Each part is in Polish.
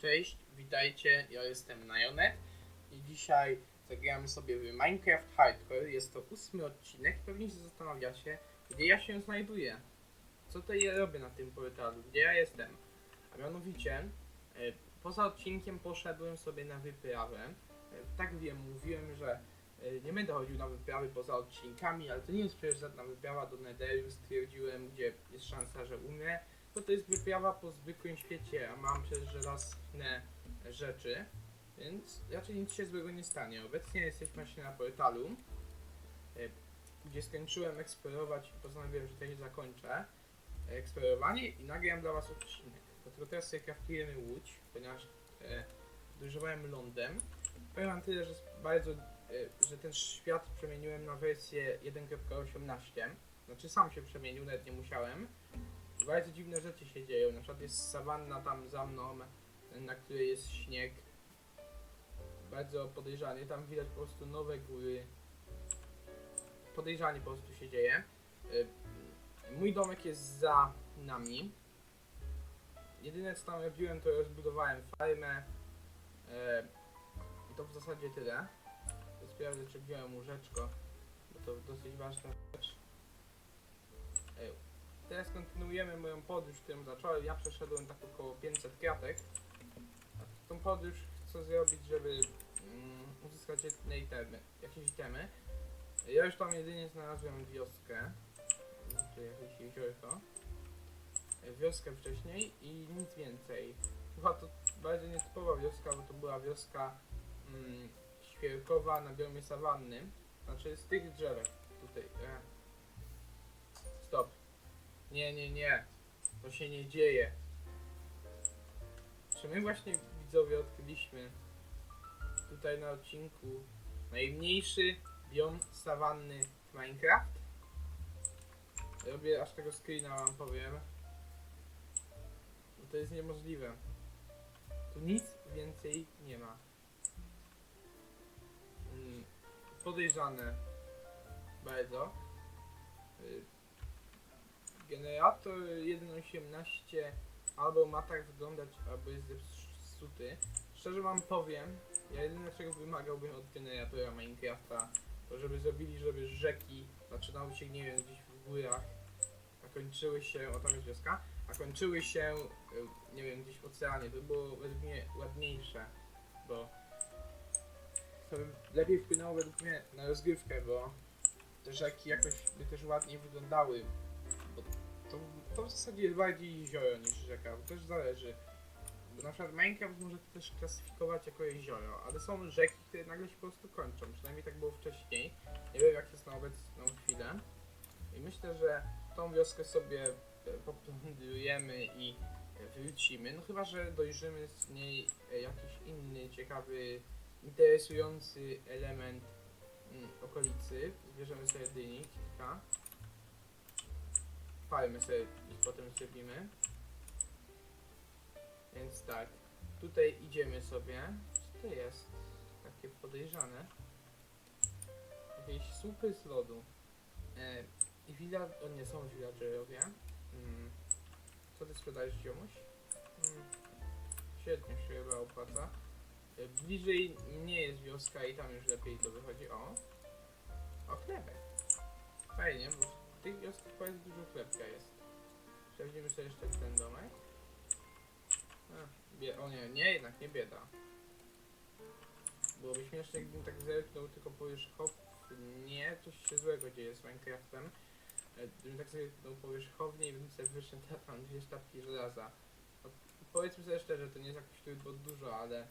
Cześć, witajcie, ja jestem Najonet i dzisiaj zagramy sobie w Minecraft Hardcore. Jest to ósmy odcinek, pewnie się zastanawiacie, gdzie ja się znajduję. Co to ja robię na tym portalu, gdzie ja jestem. A mianowicie, e, poza odcinkiem poszedłem sobie na wyprawę. E, Tak wiem, mówiłem, że e, nie będę chodził na wyprawy poza odcinkami, ale to nie jest przecież żadna wyprawa do Netheru, stwierdziłem, gdzie jest szansa, że umrę bo to jest wyprawa po zwykłym świecie, a mam przez żelazne rzeczy, więc raczej nic się złego nie stanie. Obecnie jesteśmy właśnie na portalu, e, gdzie skończyłem eksplorować i postanowiłem, że tutaj zakończę eksplorowanie i nagram dla was odcinek. Dlatego teraz sobie kraftujemy łódź, ponieważ e, podróżowałem lądem. Powiem wam tyle, że bardzo, e, że ten świat przemieniłem na wersję 1.18. Znaczy sam się przemienił, nawet nie musiałem bardzo dziwne rzeczy się dzieją. Na przykład jest sawanna tam za mną, na której jest śnieg. Bardzo podejrzanie. Tam widać po prostu nowe góry. Podejrzanie po prostu się dzieje. Y, Mój domek jest za nami. Jedyne co tam robiłem to rozbudowałem farmę. Y, I to w zasadzie tyle. Sprawdzę czy wziąłem łóżeczko, bo to dosyć ważna rzecz. Teraz kontynuujemy moją podróż, którą zacząłem. Ja przeszedłem tak około 500 kratek. A tą podróż chcę zrobić, żeby mm, uzyskać jedne itemy, jakieś itemy. Ja już tam jedynie znalazłem wioskę. Czy jakieś jeziorko. Wioskę wcześniej i nic więcej. Była to bardzo nietypowa wioska, bo to była wioska mm, świerkowa na biomie sawanny. Znaczy z tych drzewek tutaj. E. Stop. Nie, nie, nie. To się nie dzieje. Czy my właśnie widzowie odkryliśmy tutaj na odcinku najmniejszy biom sawanny w Minecraft? Robię aż tego screena wam powiem. Bo to jest niemożliwe. Tu nic więcej nie ma. Mm, Podejrzane bardzo. Generator 1.18 albo ma tak wyglądać, albo jest zepsuty. Szczerze wam powiem, ja jedyne czego wymagałbym od generatora Minecrafta, to żeby zrobili, żeby rzeki zaczynały się, nie wiem, gdzieś w górach, a kończyły się, o tam jest wioska, a kończyły się, y, nie wiem, gdzieś w oceanie. To by było według mnie ładniejsze, bo to by lepiej wpłynęło według mnie na rozgrywkę, bo te rzeki jakoś by też ładniej wyglądały, to, to w zasadzie jest bardziej jezioro niż rzeka, bo też zależy. Bo na przykład Minecraft może też klasyfikować jako jezioro, ale są rzeki, które nagle się po prostu kończą, przynajmniej tak było wcześniej. Nie wiem jak jest na obecną chwilę. I myślę, że tą wioskę sobie e, poplądrujemy i wrócimy, no chyba, że dojrzymy z niej e, jakiś inny, ciekawy, interesujący element mm, okolicy. Zbierzemy sobie dyni kilka farmy sobie ich potem zrobimy. Więc tak, tutaj idziemy sobie. Co to jest? Takie podejrzane. Jakieś słupy z lodu. E, I willa... O nie, są villagerowie. Mm. Co ty sprzedajesz ziomuś? Mm. Średnio się chyba opłaca. E, bliżej mnie jest wioska i tam już lepiej to wychodzi. O! O, chlebek. Fajnie, bo tych wioskach bardzo dużo chlebka jest. Sprawdzimy sobie jeszcze ten domek. A, o nie, nie, jednak nie bieda. Byłoby śmieszne, gdybym tak zerknął tylko powierzchownie. Coś się złego dzieje z Minecraftem. E, Gdybym tak zerknął powierzchownie i bym sobie wyszedł tam dwie sztabki żelaza. No, powiedzmy sobie szczerze, to nie jest jakoś turbo dużo, ale e,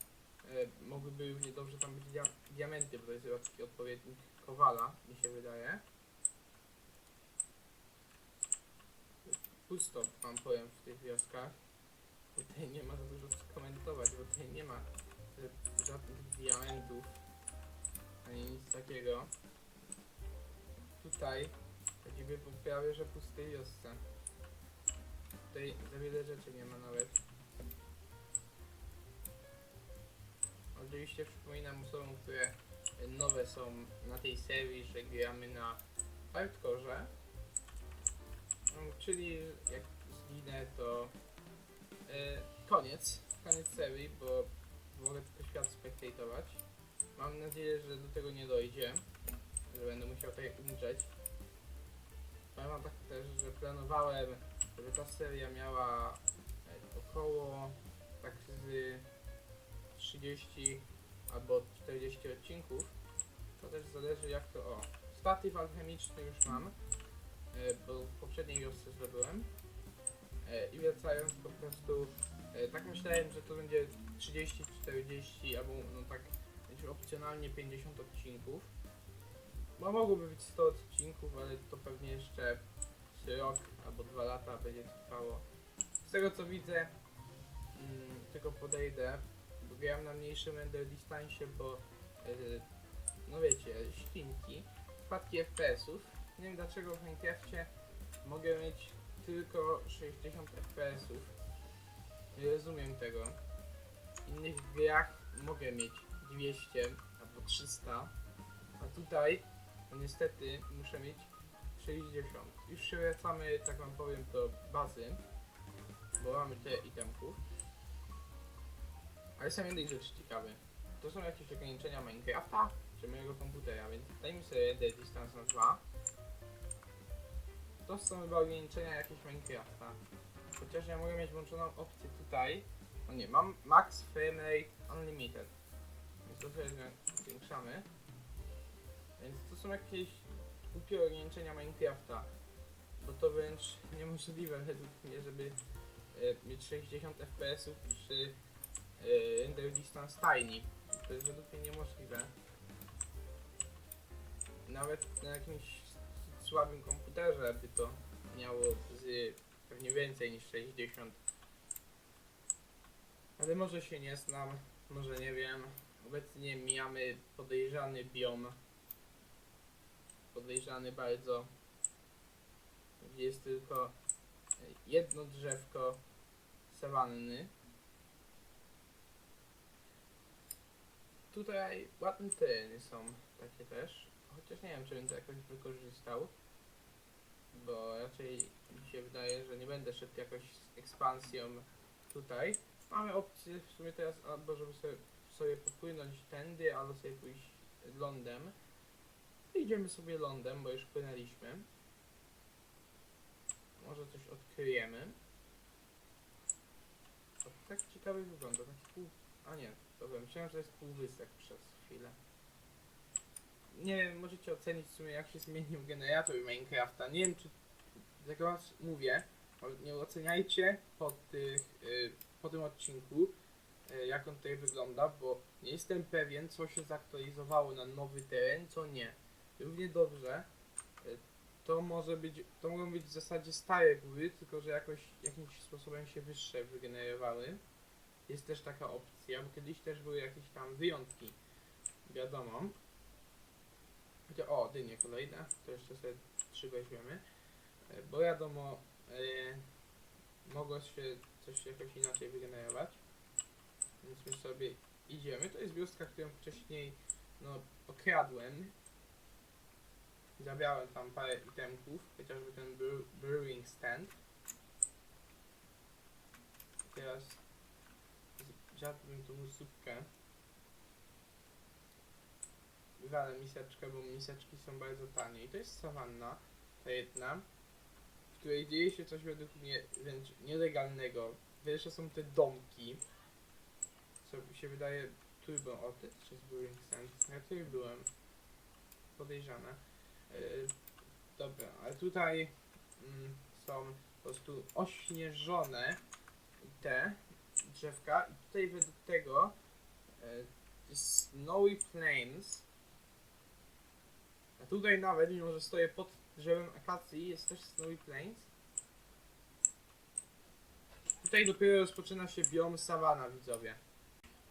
mogłyby równie dobrze tam być dia diamenty, bo to jest chyba taki odpowiednik kowala, mi się wydaje. Pusto wam powiem w tych wioskach. Tutaj nie ma za dużo co komentować, bo tutaj nie ma e, żadnych diamentów ani nic takiego. Tutaj choćby po prawie że pustej wiosce. Tutaj za wiele rzeczy nie ma nawet. Oczywiście przypominam osobom, które nowe są na tej serii, że gramy na hardkorze. Czyli jak zginę, to e, koniec. koniec serii, bo mogę tylko świat spektatować. Mam nadzieję, że do tego nie dojdzie, że będę musiał tutaj umrzeć. Wam tak też, że planowałem, żeby ta seria miała e, około tak z 30 albo 40 odcinków. To też zależy jak to o. Statyw alchemiczny już mam, bo w poprzedniej wiosce zdobyłem. E, I wracając po prostu, e, tak myślałem, że to będzie 30, 40 albo no tak opcjonalnie 50 odcinków. Bo mogłoby być 100 odcinków, ale to pewnie jeszcze rok albo dwa lata będzie trwało. Z tego co widzę, mm, tylko podejdę, bo grałem na mniejszym render distance, bo no wiecie, ścinki, spadki FPS-ów. Nie wiem dlaczego w Minecrafcie mogę mieć tylko 60 FPS-ów. Nie rozumiem tego. W innych grach mogę mieć 200 albo 300, a tutaj no niestety muszę mieć 60. Już się wracamy, tak wam powiem, do bazy, bo mamy te itemków. Ale są jednej rzeczy ciekawe. To są jakieś ograniczenia Minecrafta, czy mojego komputera, więc dajmy sobie Dead Distance na 2. To są chyba ograniczenia jakieś Minecrafta. Chociaż ja mogę mieć włączoną opcję tutaj. No nie, mam Max Frame Rate Unlimited. Więc to sobie zwię- zwiększamy. Więc to są jakieś głupie ograniczenia Minecrafta. Bo to wręcz niemożliwe według mnie, żeby e, mieć 60 fps przy e, render distance tiny. To jest według mnie niemożliwe. Nawet na jakimś słabym komputerze by to miało z pewnie więcej niż 60. Ale może się nie znam, może nie wiem. Obecnie mijamy podejrzany biom. Podejrzany bardzo. Gdzie jest tylko e, jedno drzewko sawanny. Tutaj ładne tereny są takie też. Chociaż nie wiem, czy bym to jakoś wykorzystał. Bo raczej mi się wydaje, że nie będę szedł jakoś z ekspansją tutaj. Mamy opcję w sumie teraz albo żeby sobie, sobie popłynąć tędy, albo sobie pójść lądem. Idziemy sobie lądem, bo już płynęliśmy. Może coś odkryjemy. Tak ciekawie wygląda, tak pół... A nie, dobra, myślałem, że jest półwysep przez chwilę. Nie wiem, możecie ocenić w sumie jak się zmienił generator Minecrafta. Nie wiem czy... Jak was mówię, nie oceniajcie po, tych, y, po tym odcinku, y, jak on tutaj wygląda, bo nie jestem pewien, co się zaktualizowało na nowy teren, co nie. Równie dobrze, y, to może być, to mogą być w zasadzie stare góry, tylko że jakoś jakimś sposobem się wyższe wygenerowały. Jest też taka opcja, bo kiedyś też były jakieś tam wyjątki, wiadomo. Chociaż, o, dynie kolejne, to jeszcze sobie trzy weźmiemy. E, Bo wiadomo, e, mogło się coś jakoś inaczej wygenerować. Więc my sobie idziemy. To jest wioska, którą wcześniej no, okradłem. Zabrałem tam parę itemków, chociażby ten brew- brewing stand. Teraz zjadłbym tą zupkę. Wywalę miseczkę, bo miseczki są bardzo tanie. I to jest sawanna, ta jedna, w której dzieje się coś według mnie wręcz nielegalnego. Pierwsze są te domki, co mi się wydaje turbo o ty czy z Brewing Stand. Ja tutaj byłem. Podejrzane. Yy, dobra, ale tutaj mm, są po prostu ośnieżone te drzewka i tutaj według tego yy, Snowy Plains a tutaj nawet, mimo że stoję pod drzewem akacji, jest też Snowy Plains. Tutaj dopiero rozpoczyna się biom sawana, widzowie.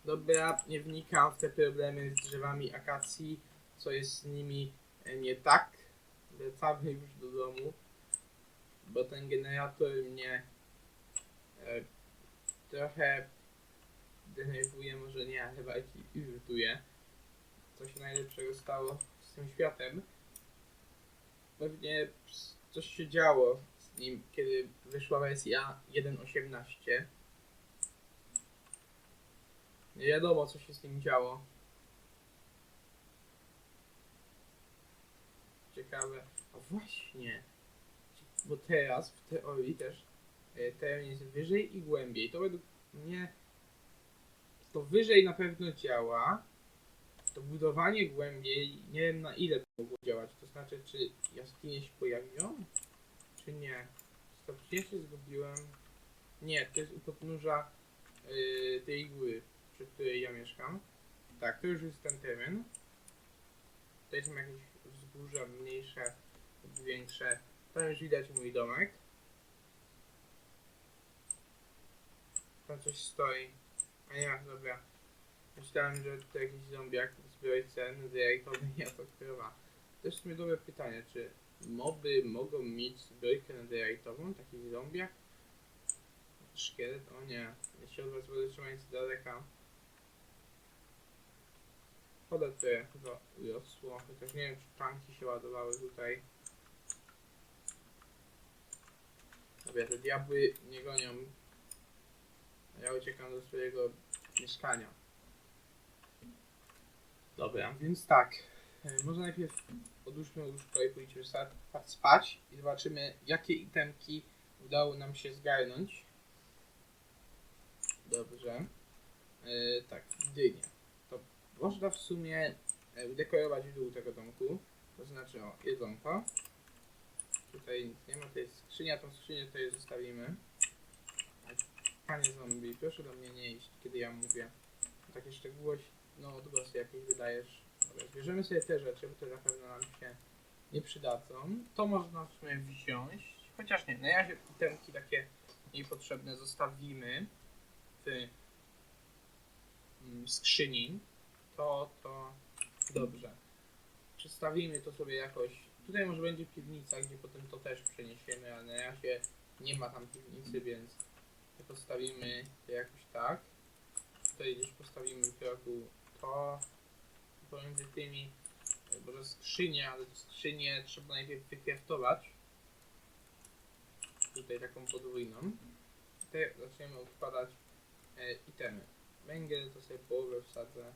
Dobra, nie wnikam w te problemy z drzewami akacji, co jest z nimi e, nie tak. Wracamy już do domu, bo ten generator mnie e, trochę denerwuje, może nie, ale bardziej irytuje. Co się najlepszego stało tym światem. Pewnie coś się działo z nim, kiedy wyszła wersja 1.18. Nie wiadomo, co się z nim działo. Ciekawe. A właśnie. Bo teraz w teorii też e, teren jest wyżej i głębiej. To według mnie to wyżej na pewno działa. To budowanie głębiej nie wiem na ile to mogło działać. To znaczy, czy jaskinie się pojawią, czy nie. To przecież się zgubiłem. Nie, to jest u podnóża yy, tej góry, przy której ja mieszkam. Tak, to już jest ten teren. Tutaj są jakieś wzgórza mniejsze większe. Tam już widać mój domek. Tam coś stoi. A nie, dobra. Myślałem, że to jakiś zombiak w zbiorce netherite'owej, ja to krowa. To jest sumie dobre pytanie, czy moby mogą mieć zbiorkę netherite'ową, taki zombiak? Szkielet? O nie, się od was będę trzymać z daleka. Choda tutaj chyba urosło, chociaż nie wiem, czy tanki się ładowały tutaj. Dobra, te diabły nie gonią. Ja uciekam do swojego mieszkania. Dobra, więc tak. e, Może najpierw odłóżmy łóżko i pójdziemy sa- spać i zobaczymy, jakie itemki udało nam się zgarnąć. Dobrze. E, tak, dynie. To można w sumie e, udekorować dół tego domku. To znaczy, o, jedzonko. Tutaj nic nie ma, to jest skrzynia, tą skrzynię tutaj zostawimy. Panie zombie, proszę do mnie nie iść, kiedy ja mówię. Takie szczegółości, no odgłosy jakieś wydajesz. Dobra, zbierzemy sobie te rzeczy, bo te na pewno nam się nie przydadzą. To można w sumie wziąć, chociaż nie, na razie itemki takie niepotrzebne zostawimy w mm, skrzyni. To, to dobrze. Przestawimy to sobie jakoś. Tutaj może będzie piwnica, gdzie potem to też przeniesiemy, ale na razie nie ma tam piwnicy, więc postawimy to jakoś tak. Tutaj gdzieś postawimy w rogu to pomiędzy tymi, e, może skrzynie, ale skrzynię trzeba najpierw wykraftować. Tutaj taką podwójną. Tutaj zaczniemy układać e, itemy. Węgiel to sobie połowę wsadzę.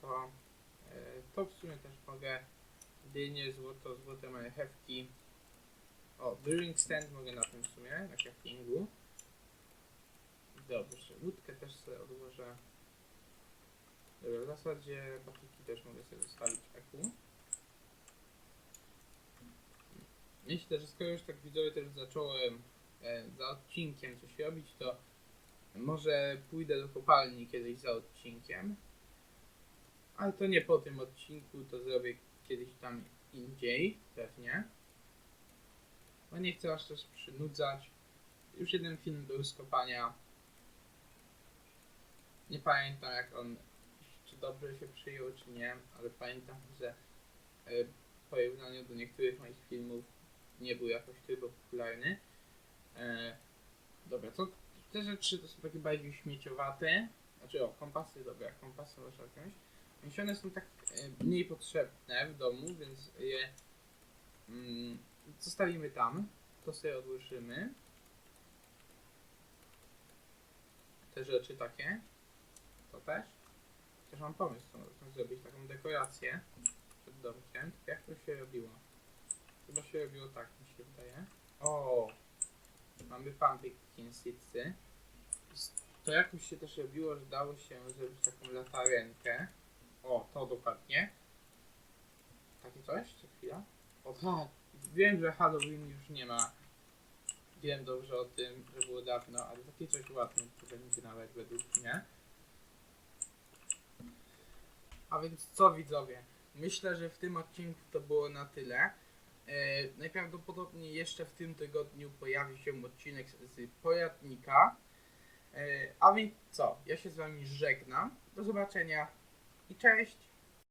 To, e, to w sumie też mogę. Dynie, złoto, złote marchewki. O, brewing stand mogę na tym w sumie, na craftingu. Dobrze, łódkę też sobie odłożę. Dobra, w zasadzie patiki też mogę sobie zostawić eku. Myślę, że skoro już tak widzowie też zacząłem e, za odcinkiem coś robić, to może pójdę do kopalni kiedyś za odcinkiem. Ale to nie po tym odcinku, to zrobię kiedyś tam indziej, pewnie. Bo nie chcę aż też przynudzać. Już jeden film był z kopania. Nie pamiętam jak on, czy dobrze się przyjął, czy nie, ale pamiętam, że e, w porównaniu do niektórych moich filmów nie był jakoś tylko popularny. E, dobra, to te rzeczy to są takie bardziej śmieciowate. Znaczy o, kompasy, dobra, kompasy można wziąć. Więc one są tak e, mniej potrzebne w domu, więc je mm, zostawimy tam. To sobie odłożymy. Te rzeczy takie. To też. Też mam pomysł, co można zrobić taką dekorację przed domkiem. Jak to się robiło? Chyba się robiło tak, mi się wydaje. O, mamy pumpkin seedsy. To jakoś się też robiło, że dało się zrobić taką latarenkę. O, to dokładnie. Takie coś? Co chwila? O tak. Wiem, że Halloween już nie ma. Wiem dobrze o tym, że było dawno, ale takie coś ładne to będzie nawet według mnie. A więc co widzowie? Myślę, że w tym odcinku to było na tyle. E, najprawdopodobniej jeszcze w tym tygodniu pojawi się odcinek z, pojatnika. E, a więc co? Ja się z wami żegnam. Do zobaczenia i cześć!